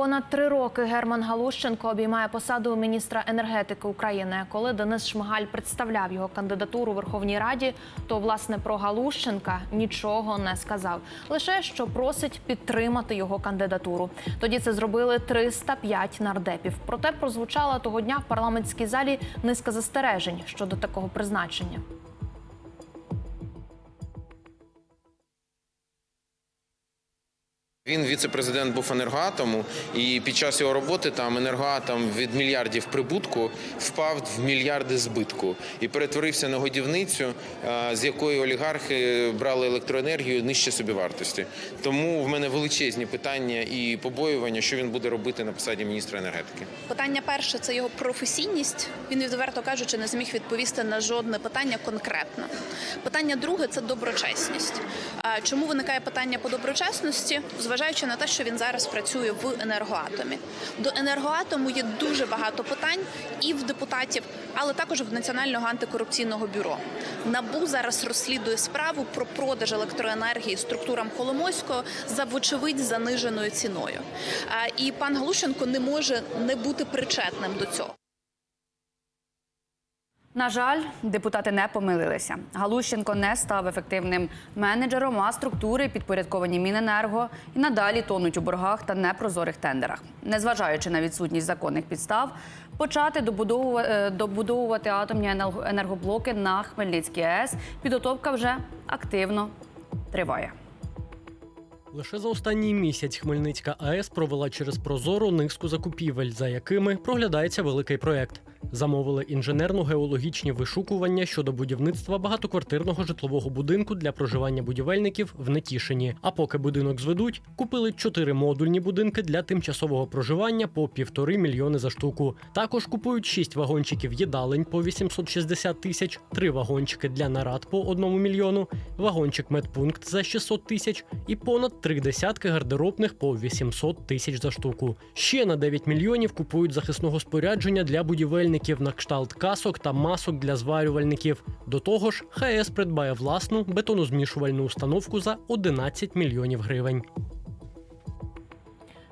Понад три роки Герман Галущенко обіймає посаду міністра енергетики України. Коли Денис Шмигаль представляв його кандидатуру у Верховній Раді, то власне про Галущенка нічого не сказав. Лише що просить підтримати його кандидатуру. Тоді це зробили 305 нардепів. Проте прозвучала того дня в парламентській залі низка застережень щодо такого призначення. Він віце-президент був енергоатому, і під час його роботи там енергоатом від мільярдів прибутку впав в мільярди збитку і перетворився на годівницю, е, з якої олігархи брали електроенергію нижче собівартості. Тому в мене величезні питання і побоювання, що він буде робити на посаді міністра енергетики. Питання перше це його професійність. Він відверто кажучи, не зміг відповісти на жодне питання конкретно. Питання друге це доброчесність. Чому виникає питання по доброчесності? Зважаючи на те, що він зараз працює в енергоатомі. До енергоатому є дуже багато питань і в депутатів, але також в Національного антикорупційного бюро. Набу зараз розслідує справу про продаж електроенергії структурам Коломойського за вочевидь заниженою ціною. І пан Галущенко не може не бути причетним до цього. На жаль, депутати не помилилися. Галущенко не став ефективним менеджером, а структури, підпорядковані Міненерго, і надалі тонуть у боргах та непрозорих тендерах. Незважаючи на відсутність законних підстав, почати е, добудовувати атомні енерго- енергоблоки на Хмельницькій АЕС. Підготовка вже активно триває. Лише за останній місяць Хмельницька АЕС провела через Прозору низку закупівель, за якими проглядається великий проект. Замовили інженерно-геологічні вишукування щодо будівництва багатоквартирного житлового будинку для проживання будівельників в Нетішині. А поки будинок зведуть, купили чотири модульні будинки для тимчасового проживання по півтори мільйони за штуку. Також купують шість вагончиків їдалень по 860 тисяч, три вагончики для нарад по одному мільйону, вагончик медпункт за 600 тисяч і понад три десятки гардеробних по 800 тисяч за штуку. Ще на 9 мільйонів купують захисного спорядження для будівельників на кшталт касок та масок для зварювальників. До того ж, ХС придбає власну бетонозмішувальну установку за 11 мільйонів гривень.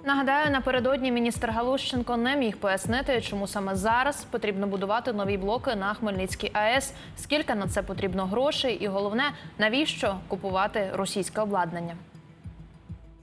Нагадаю, напередодні міністр Галущенко не міг пояснити, чому саме зараз потрібно будувати нові блоки на Хмельницькій АЕС, скільки на це потрібно грошей, і головне, навіщо купувати російське обладнання.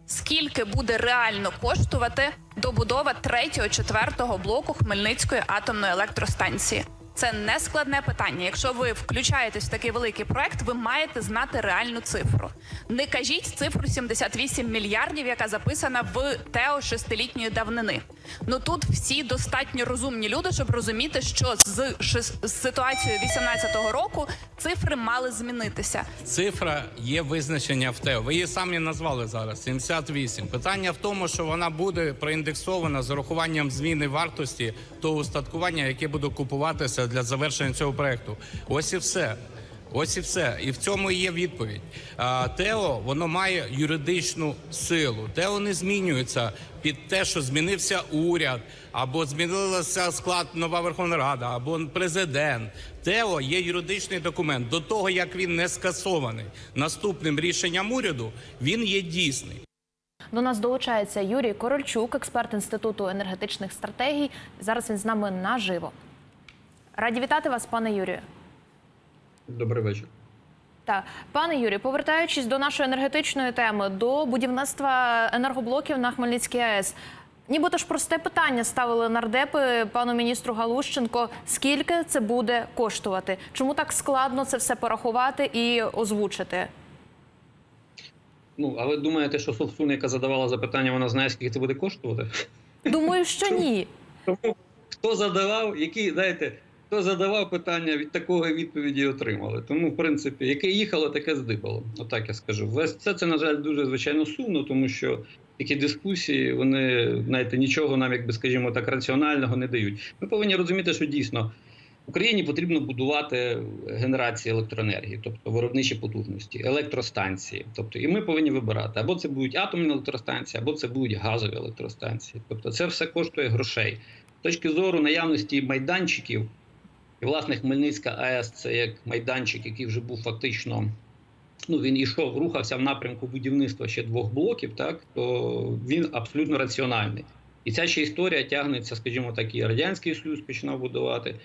Скільки буде реально коштувати добудова третього, четвертого блоку Хмельницької атомної електростанції? Це не складне питання. Якщо ви включаєтесь в такий великий проект, ви маєте знати реальну цифру. Не кажіть цифру 78 мільярдів, яка записана в ТЕО шестилітньої давнини. Ну тут всі достатньо розумні люди, щоб розуміти, що з, з ситуацією 18-го року цифри мали змінитися. Цифра є визначення в ТЕО. Ви її самі назвали зараз 78. Питання в тому, що вона буде проіндексована з урахуванням зміни вартості того устаткування, яке буде купуватися для завершення цього проекту. Ось і все. Ось і все. І в цьому є відповідь. ТЕО воно має юридичну силу. ТЕО не змінюється під те, що змінився уряд, або змінилася склад нова Верховна Рада, або президент. ТЕО є юридичний документ. До того як він не скасований наступним рішенням уряду, він є дійсний. До нас долучається Юрій Корольчук, експерт інституту енергетичних стратегій. Зараз він з нами наживо. Раді вітати вас, пане Юрію. Добрий вечір. Так, пане Юрію, повертаючись до нашої енергетичної теми, до будівництва енергоблоків на Хмельницькій АЕС. Нібито ж просте питання ставили нардепи пану міністру Галущенко. Скільки це буде коштувати? Чому так складно це все порахувати і озвучити? Ну, а ви думаєте, що Совсун, яка задавала запитання, вона знає, скільки це буде коштувати? Думаю, що ні. Тому хто задавав, які, знаєте, хто задавав питання, від такого відповіді отримали. Тому, в принципі, яке їхало, таке здибало. Отак я скажу. Весь це, це, на жаль, дуже звичайно сумно, тому що такі дискусії, вони, знаєте, нічого нам, якби скажімо так, раціонального не дають. Ми повинні розуміти, що дійсно. Україні потрібно будувати генерації електроенергії, тобто виробничі потужності, електростанції. Тобто, і ми повинні вибирати або це будуть атомні електростанції, або це будуть газові електростанції. Тобто, це все коштує грошей. З точки зору наявності майданчиків, і власне Хмельницька АЕС це як майданчик, який вже був фактично. Ну, він ішов, рухався в напрямку будівництва ще двох блоків, так то він абсолютно раціональний. І ця ще історія тягнеться, скажімо так, і Радянський Союз починав будувати.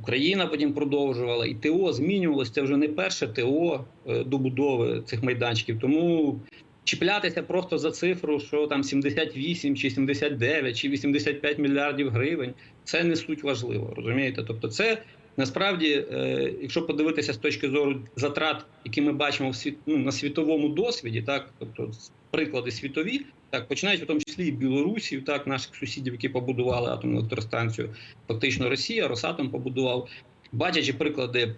Україна потім продовжувала, і ТО змінювалося. Це вже не перше ТО е, добудови цих майданчиків. Тому чіплятися просто за цифру, що там 78 чи 79 чи 85 мільярдів гривень, це не суть важливо. Розумієте? Тобто, це насправді, е, якщо подивитися з точки зору затрат, які ми бачимо в світ, ну, на світовому досвіді, так тобто приклади світові, так починають в тому числі і Білорусі, так наших сусідів, які побудували атомну електростанцію. Фактично Росія, Росатом побудував, бачачи приклади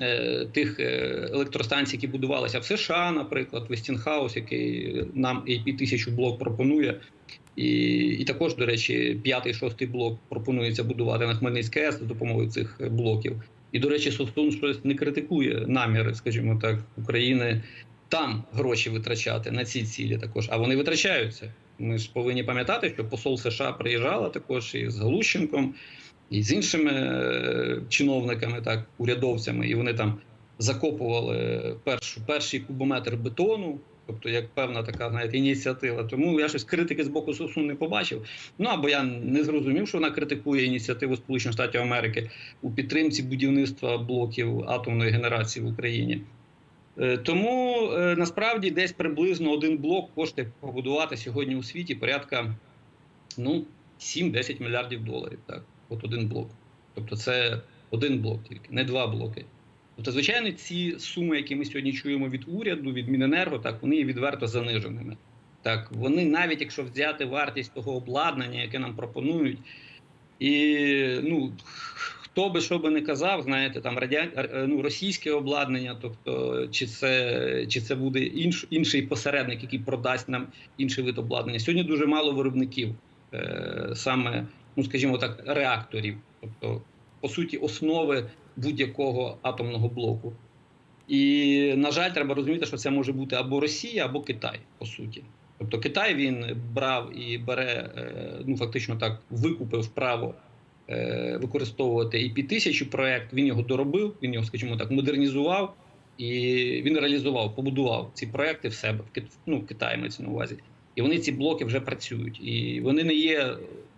е, тих е, електростанцій, які будувалися в США, наприклад, Вестінхаус, який нам AP 1000 блок пропонує. І, і також, до речі, п'ятий, шостий блок пропонується будувати на Хмельницькій АЕС за допомогою цих блоків. І, до речі, Состун щось не критикує наміри, скажімо так, України там гроші витрачати на ці цілі також. А вони витрачаються. Ми ж повинні пам'ятати, що посол США приїжджала також і з Галущенком, і з іншими е, чиновниками, так, урядовцями, і вони там закопували першу, перший кубометр бетону. Тобто, як певна така знаєте, ініціатива. Тому я щось критики з боку СОСУ не побачив. Ну або я не зрозумів, що вона критикує ініціативу Сполучених Штатів Америки у підтримці будівництва блоків атомної генерації в Україні. Е, Тому е, насправді десь приблизно один блок коштує побудувати сьогодні у світі порядка ну, 7-10 мільярдів доларів. Так, от один блок. Тобто, це один блок тільки, не два блоки. Тобто, звичайно, ці суми, які ми сьогодні чуємо від уряду, від Міненерго, так вони є відверто заниженими. Так, вони навіть якщо взяти вартість того обладнання, яке нам пропонують, і ну хто би що би не казав, знаєте, там радян... ну, російське обладнання, тобто чи це чи це буде інш... інший посередник, який продасть нам інший вид обладнання. Сьогодні дуже мало виробників, е... саме, ну скажімо так, реакторів, тобто, по суті, основи будь-якого атомного блоку. І, на жаль, треба розуміти, що це може бути або Росія, або Китай, по суті. Тобто Китай він брав і бере, е, ну фактично так викупив право е, використовувати і під тисячу проект. Він його доробив, він його, скажімо так, модернізував і він реалізував, побудував ці проекти в себе ну, в Китаї мається на увазі. І вони ці блоки вже працюють. І вони не є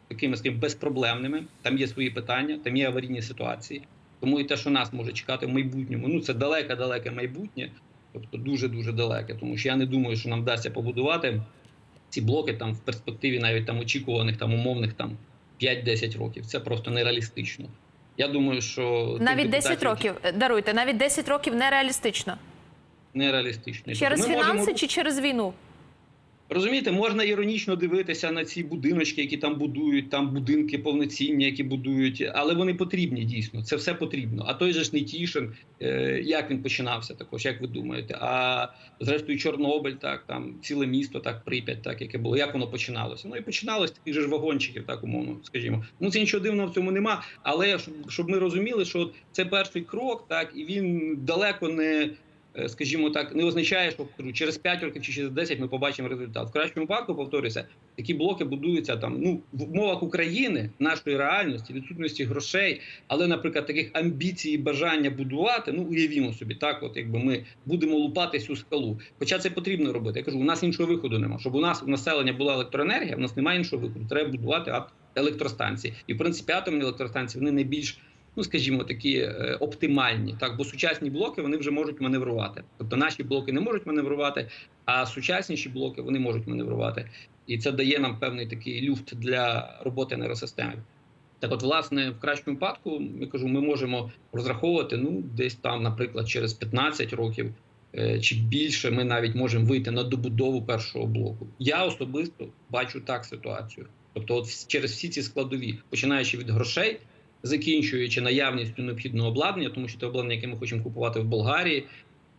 такими скажімо, безпроблемними. Там є свої питання, там є аварійні ситуації. Тому і те, що нас може чекати в майбутньому, ну це далеке-далеке майбутнє, тобто дуже дуже далеке. Тому що я не думаю, що нам вдасться побудувати ці блоки там в перспективі, навіть там очікуваних там умовних там 5-10 років. Це просто нереалістично. Я думаю, що Навіть 10 депутатів років е, даруйте, навіть 10 років нереалістично. нереалістично. Через Тобто ми можемо фінанси чи через війну? Розумієте, можна іронічно дивитися на ці будиночки, які там будують, там будинки повноцінні, які будують, але вони потрібні дійсно. Це все потрібно. А той же ж Нетішин, е, як він починався, також як ви думаєте? А зрештою, Чорнобиль, так там ціле місто, так Прип'ять, так яке було. Як воно починалося? Ну і починалося таких же ж вагончиків, так умовно, скажімо. Ну це нічого дивного в цьому нема. Але щоб ми розуміли, що це перший крок, так і він далеко не. Е, Скажімо так, не означає, що через 5 років чи через 10 ми побачимо результат. В кращому випадку, повторюся, такі блоки будуються там ну в умовах України, нашої реальності, відсутності грошей, але, наприклад, таких амбіцій і бажання будувати, ну уявімо собі, так, от якби ми будемо лупати цю скалу. Хоча це потрібно робити. Я кажу, у нас іншого виходу немає. Щоб у нас у населення була електроенергія, у нас немає іншого виходу. Треба будувати ат- електростанції. І в принципі атомні електростанції вони найбільш ну скажімо, такі е, оптимальні, так бо сучасні блоки вони вже можуть маневрувати. Тобто наші блоки не можуть маневрувати, а сучасніші блоки вони можуть маневрувати, і це дає нам певний такий люфт для роботи енергосистеми. Так, от, власне, в кращому випадку, я кажу, ми можемо розраховувати ну десь там, наприклад, через 15 років е, чи більше, ми навіть можемо вийти на добудову першого блоку. Я особисто бачу так ситуацію. Тобто, от через всі ці складові, починаючи від грошей, закінчуючи наявністю необхідного обладнання, тому що те обладнання, яке ми хочемо купувати в Болгарії,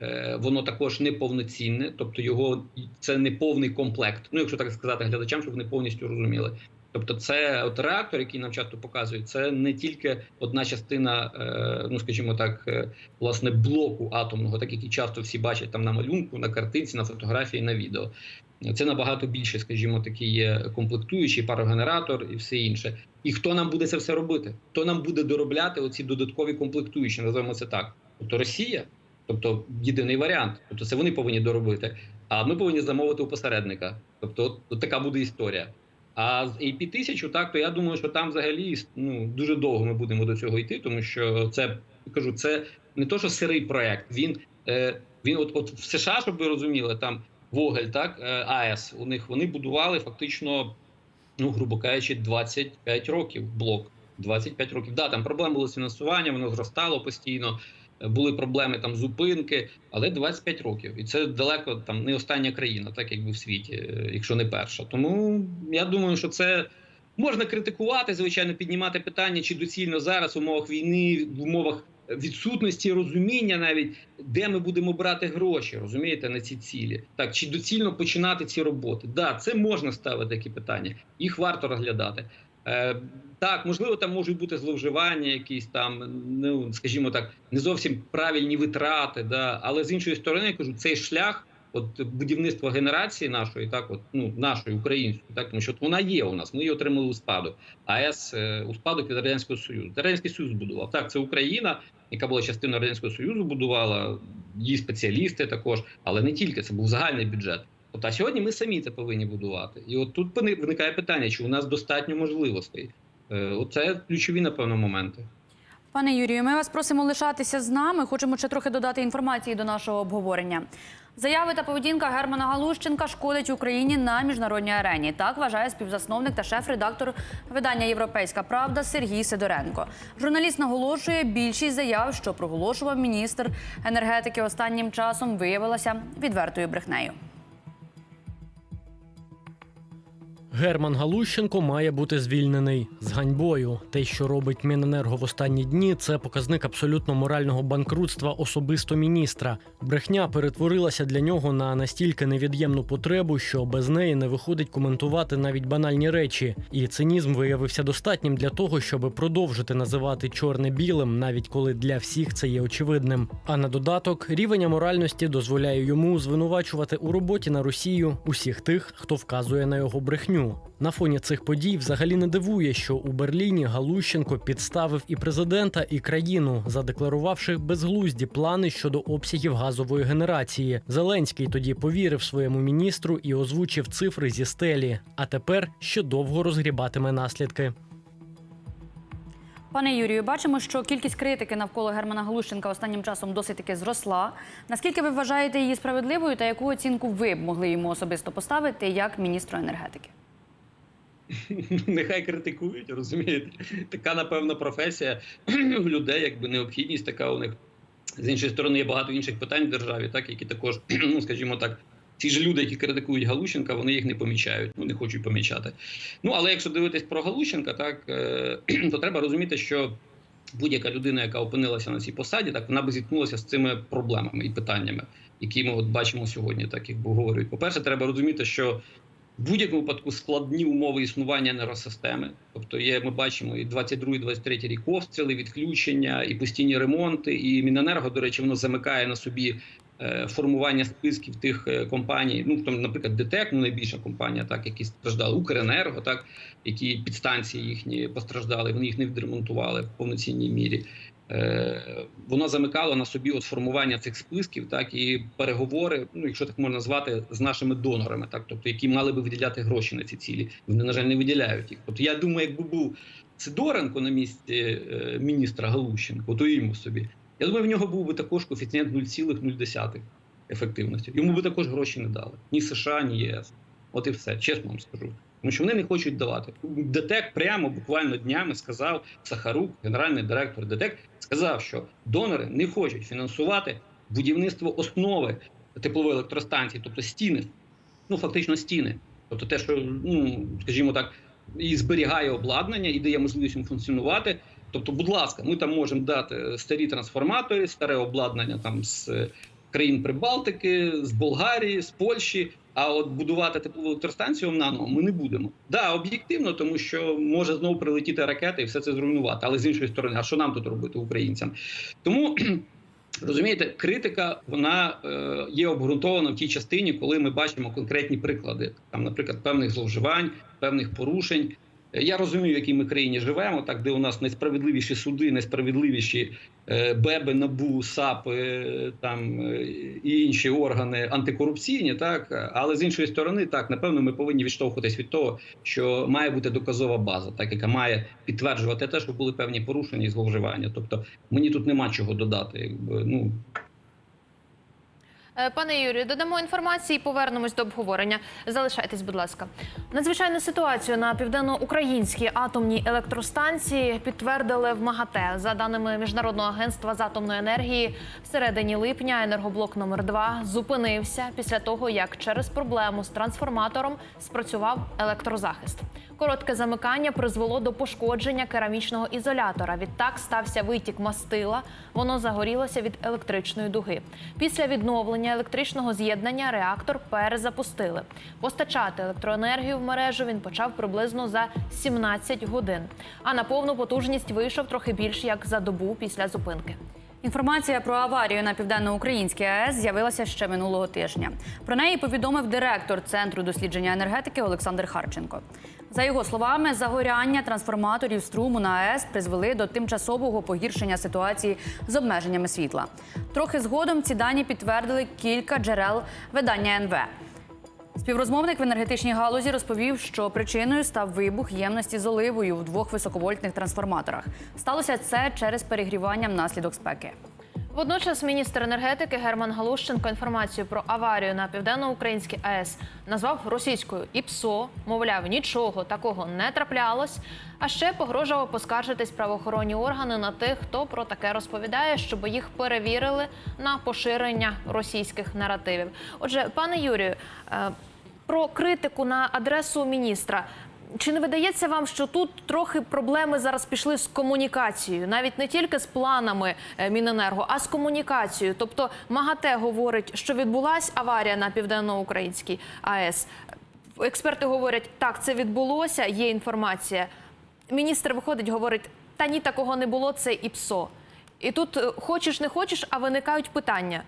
е, воно також не повноцінне, тобто його це не повний комплект. Ну, якщо так сказати глядачам, щоб вони повністю розуміли. Тобто, це от реактор, який нам часто показують, це не тільки одна частина, е, ну скажімо так, е, власне, блоку атомного, так який часто всі бачать там на малюнку, на картинці, на фотографії, на відео. Це набагато більше, скажімо, такий є комплектуючий, парогенератор і все інше. І хто нам буде це все робити? Хто нам буде доробляти оці додаткові комплектуючі? Називаємо це так. Тобто Росія, тобто єдиний варіант. Тобто це вони повинні доробити. А ми повинні замовити у посередника. Тобто, от, от така буде історія. А з AP 1000 так, то я думаю, що там взагалі ну, дуже довго ми будемо до цього йти, тому що це кажу, це не то, що сирий проект. Він, е, він от, от в США, щоб ви розуміли, там Вогель, так, е, АЕС, у них вони будували фактично, ну, грубо кажучи, 25 років блок. 25 років. Да, там проблеми були з фінансуванням, воно зростало постійно. е, Були проблеми там зупинки, але 25 років, і це далеко там не остання країна, так якби в світі, е, якщо не перша. Тому я думаю, що це можна критикувати, звичайно, піднімати питання, чи доцільно зараз в умовах війни, в умовах відсутності розуміння, навіть де ми будемо брати гроші, розумієте, на ці цілі. Так чи доцільно починати ці роботи? Да, це можна ставити такі питання, їх варто розглядати. Е, так, можливо, там можуть бути зловживання, якісь там, ну скажімо так, не зовсім правильні витрати. Да? Але з іншої сторони, я кажу, цей шлях, от будівництва генерації нашої, так, от ну нашої української, так тому що вона є у нас. Ми її отримали у спадок. АЕС е, у спадок від радянського союзу. Радянський Союз будував. Так, це Україна, яка була частиною радянського союзу, будувала її спеціалісти також, але не тільки це був загальний бюджет. Тобто, а сьогодні ми самі це повинні будувати. І от тут вини- виникає питання, чи у нас достатньо можливостей. Е, Оце ключові, напевно, моменти. Пане Юрію, ми вас просимо лишатися з нами. Хочемо ще трохи додати інформації до нашого обговорення. Заяви та поведінка Германа Галущенка шкодить Україні на міжнародній арені. Так вважає співзасновник та шеф-редактор видання Європейська Правда Сергій Сидоренко. Журналіст наголошує, більшість заяв, що проголошував міністр енергетики останнім часом, виявилася відвертою брехнею. Герман Галущенко має бути звільнений з ганьбою. Те, що робить Міненерго в останні дні, це показник абсолютно морального банкрутства особисто міністра. Брехня перетворилася для нього на настільки невід'ємну потребу, що без неї не виходить коментувати навіть банальні речі. І цинізм виявився достатнім для того, щоб продовжити називати чорне білим, навіть коли для всіх це є очевидним. А на додаток рівень аморальності дозволяє йому звинувачувати у роботі на Росію усіх тих, хто вказує на його брехню. На фоні цих подій взагалі не дивує, що у Берліні Галущенко підставив і президента, і країну, задекларувавши безглузді плани щодо обсягів газової генерації. Зеленський тоді повірив своєму міністру і озвучив цифри зі стелі. А тепер ще довго розгрібатиме наслідки. Пане Юрію, бачимо, що кількість критики навколо Германа Галущенка останнім часом досить таки зросла. Наскільки ви вважаєте її справедливою та яку оцінку ви б могли йому особисто поставити як міністру енергетики? Нехай критикують, розумієте? Така, напевно, професія у людей, якби необхідність така у них. З іншої сторони, є багато інших питань в державі, так які також, ну скажімо так, ті ж люди, які критикують Галущенка, вони їх не помічають, ну не хочуть помічати. Ну але якщо дивитись про Галущенка, так е, то треба розуміти, що будь-яка людина, яка опинилася на цій посаді, так вона би зіткнулася з цими проблемами і питаннями, які ми от бачимо сьогодні, так як говорять. По перше, треба розуміти, що в будь-якому випадку складні умови існування енергосистеми. Тобто, є, ми бачимо і 22-23 рік обстріли, відключення, і постійні ремонти. І Міненерго, до речі, воно замикає на собі е, формування списків тих е, компаній. Ну, там, наприклад, ДТЕК, ну найбільша компанія, так які страждали, Укренерго, так які підстанції їхні постраждали, вони їх не відремонтували в повноцінній мірі. Е, Воно замикало на собі от формування цих списків, так і переговори, ну якщо так можна назвати, з нашими донорами, так тобто які мали би виділяти гроші на ці цілі. Вони на жаль не виділяють їх. Тобто я думаю, якби був Сидоренко на місці е, міністра Галущенко, то йому собі. Я думаю, в нього був би також коефіцієнт 0,0 ефективності. Йому би також гроші не дали ні США, ні ЄС. От і все, чесно вам скажу. Тому що вони не хочуть давати. ДТЕК прямо буквально днями сказав Сахарук, генеральний директор ДТЕК, сказав, що донори не хочуть фінансувати будівництво основи теплової електростанції, тобто стіни, ну фактично стіни. Тобто те, що ну скажімо так, і зберігає обладнання, і дає можливість їм функціонувати. Тобто, будь ласка, ми там можемо дати старі трансформатори, старе обладнання там з е, країн Прибалтики, з Болгарії, з Польщі. А от будувати теплову електростанцію наново ми не будемо. Да, об'єктивно, тому що може знову прилетіти ракета і все це зруйнувати. Але з іншої сторони, а що нам тут робити українцям? Тому розумієте, критика вона е, є обґрунтована в тій частині, коли ми бачимо конкретні приклади, там, наприклад, певних зловживань, певних порушень. Я розумію, в якій ми країні живемо, так де у нас найсправедливіші суди, найсправедливіші е, БЕБи, НАБУ, САП, е, там е, і інші органи антикорупційні, так але з іншої сторони, так напевно, ми повинні відштовхуватись від того, що має бути доказова база, так яка має підтверджувати те, що були певні порушення і зловживання. Тобто мені тут нема чого додати. Якби ну Пане Юрію, додамо інформації і повернемось до обговорення. Залишайтесь, будь ласка. Надзвичайну ситуацію на південноукраїнській атомній електростанції підтвердили в МАГАТЕ. За даними Міжнародного агентства з атомної енергії, в середині липня енергоблок номер 2 зупинився після того, як через проблему з трансформатором спрацював електрозахист. Коротке замикання призвело до пошкодження керамічного ізолятора. Відтак стався витік мастила. Воно загорілося від електричної дуги. Після відновлення електричного з'єднання реактор перезапустили. Постачати електроенергію в мережу він почав приблизно за 17 годин. А на повну потужність вийшов трохи більш як за добу після зупинки. Інформація про аварію на південноукраїнській АЕС з'явилася ще минулого тижня. Про неї повідомив директор Центру дослідження енергетики Олександр Харченко. За його словами, загоряння трансформаторів струму на АЕС призвели до тимчасового погіршення ситуації з обмеженнями світла. Трохи згодом ці дані підтвердили кілька джерел видання НВ. Співрозмовник в енергетичній галузі розповів, що причиною став вибух ємності з оливою в двох високовольтних трансформаторах. Сталося це через перегрівання внаслідок спеки. Водночас міністр енергетики Герман Галущенко інформацію про аварію на південноукраїнській АЕС назвав російською ІПСО. Мовляв, нічого такого не траплялось. А ще погрожував поскаржитись правоохоронні органи на тих, хто про таке розповідає, щоб їх перевірили на поширення російських наративів. Отже, пане Юрію, е, про критику на адресу міністра. Чи не видається вам, що тут трохи проблеми зараз пішли з комунікацією, навіть не тільки з планами е, Міненерго, а з комунікацією? Тобто МАГАТЕ говорить, що відбулася аварія на південноукраїнській АЕС. Експерти говорять, так, це відбулося, є інформація. Міністр виходить, говорить, та ні, такого не було, це ІПСО. І тут е, хочеш не хочеш, а виникають питання.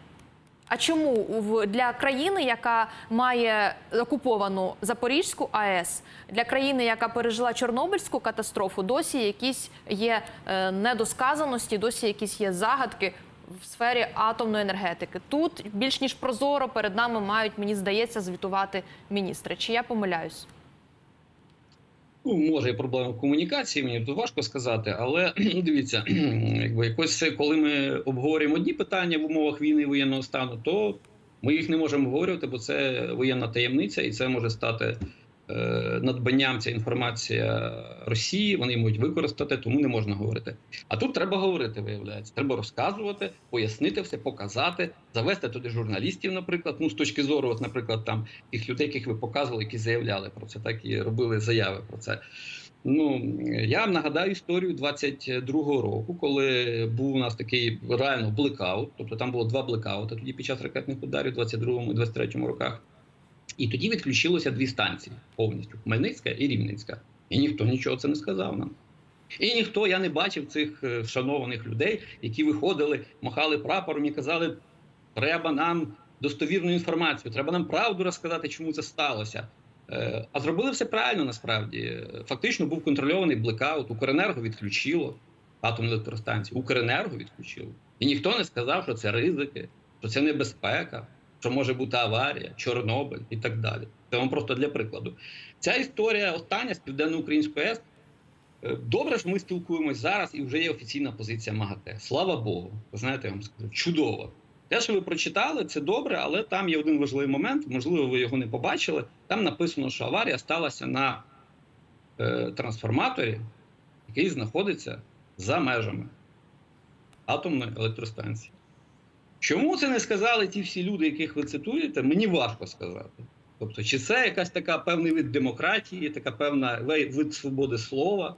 А чому для країни, яка має окуповану Запорізьку АЕС, для країни, яка пережила Чорнобильську катастрофу, досі якісь є е, недосказаності, досі якісь є загадки в сфері атомної енергетики? Тут більш ніж прозоро перед нами мають, мені здається, звітувати міністри. Чи я помиляюсь? Ну, може, і проблема в комунікації, мені тут важко сказати, але дивіться, якби якось коли ми обговорюємо одні питання в умовах війни і воєнного стану, то ми їх не можемо обговорювати, бо це воєнна таємниця, і це може стати надбанням ця інформація Росії. Вони можуть використати, тому не можна говорити. А тут треба говорити, виявляється. Треба розказувати, пояснити все, показати, завести туди журналістів, наприклад. Ну, з точки зору, от, наприклад, там тих людей, яких ви показували, які заявляли про це, так і робили заяви про це. Ну я вам нагадаю історію 22-го року, коли був у нас такий реально блекаут. Тобто там було два блекаути тоді під час ракетних ударів, 22-му і 23-му роках. І тоді відключилося дві станції повністю: Хмельницька і Рівненська. І ніхто нічого це не сказав нам. І ніхто, я не бачив цих е, шанованих людей, які виходили, махали прапором і казали: треба нам достовірну інформацію, треба нам правду розказати, чому це сталося. Е, А зробили все правильно насправді. Фактично був контрольований блекаут, Укренерго відключило атомну електростанцію, Укренерго відключило. І ніхто не сказав, що це ризики, що це небезпека, що може бути аварія, Чорнобиль і так далі. Це вам просто для прикладу. Ця історія остання з південно-української АЕС. Е, Добре, що ми спілкуємось зараз, і вже є офіційна позиція МАГАТЕ. Слава Богу, знаєте, я вам скажу, чудово. Те, що ви прочитали, це добре, але там є один важливий момент, можливо, ви його не побачили. Там написано, що аварія сталася на е, трансформаторі, який знаходиться за межами атомної електростанції. Чому це не сказали ті всі люди, яких ви цитуєте, мені важко сказати. Тобто, чи це якась така певний вид демократії, така певна вид свободи слова?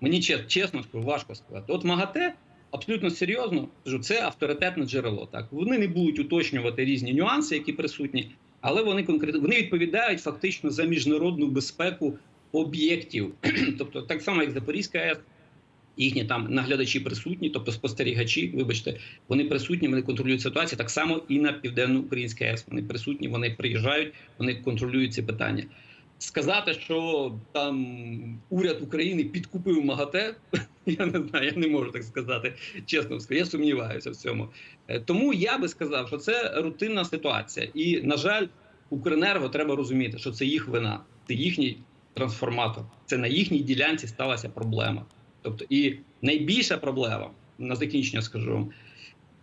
Мені чесно скажу, важко сказати. От МАГАТЕ абсолютно серйозно кажу, це авторитетне джерело. Так вони не будуть уточнювати різні нюанси, які присутні, але вони конкретно вони відповідають фактично за міжнародну безпеку об'єктів. тобто, так само, як Запорізька АЕС, їхні там наглядачі присутні, тобто спостерігачі, вибачте, вони присутні, вони контролюють ситуацію. Так само і на південно-українській АЕС. Вони присутні, вони приїжджають, вони контролюють ці питання. сказати, що там уряд України підкупив МАГАТЕ, я не знаю, я не можу так сказати. Чесно я сумніваюся в цьому. Е, Тому я би сказав, що це рутинна ситуація. І, на жаль, Укренерго треба розуміти, що це їх вина, це їхній трансформатор. Це на їхній ділянці сталася проблема. Тобто, і найбільша проблема на закінчення скажу вам.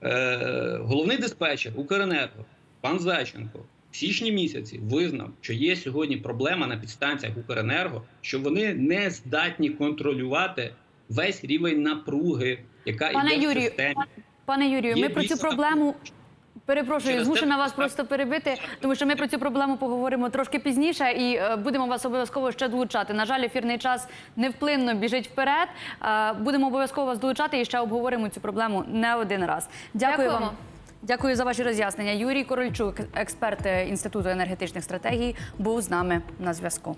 Е, головний диспетчер Укренерго, пан Зайченко, в січні місяці визнав, що є сьогодні проблема на підстанціях Укренерго, що вони не здатні контролювати весь рівень напруги, яка Пане йде в Юрію, системі. Пане Юрію, Є ми про цю проблему. Перепрошую, змушена вас просто перебити, тому що ми про цю проблему поговоримо трошки пізніше і е, будемо вас обов'язково ще долучати. На жаль, ефірний час невплинно біжить вперед. Е, будемо обов'язково вас долучати і ще обговоримо цю проблему не один раз. Дякую Дякуємо. вам. Дякую за ваші роз'яснення. Юрій Корольчук, експерт е, Інституту енергетичних стратегій, був з нами на зв'язку.